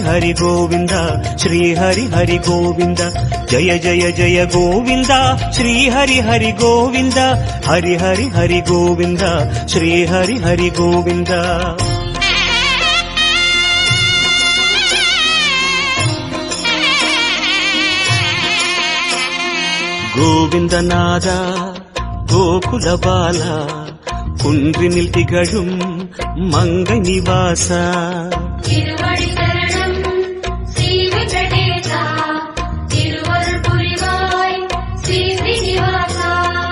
హరి గోవింద శ్రీ హరి హరి గోవింద. జయ జయ జయ గోవింద శ్రీ హరి హరి గోవింద. హరి హరి హరి గోవింద శ్రీ హరి హరి గోవింద. గోవింద నాద ಗೋವಿಂದನಾದ ಗೋಕುಲ ಬಾಲ ಕುಂಡ್ರಿ ನಿಲ್ತಿಗಳುಂ ಮಂಗ ನಿವಾಸ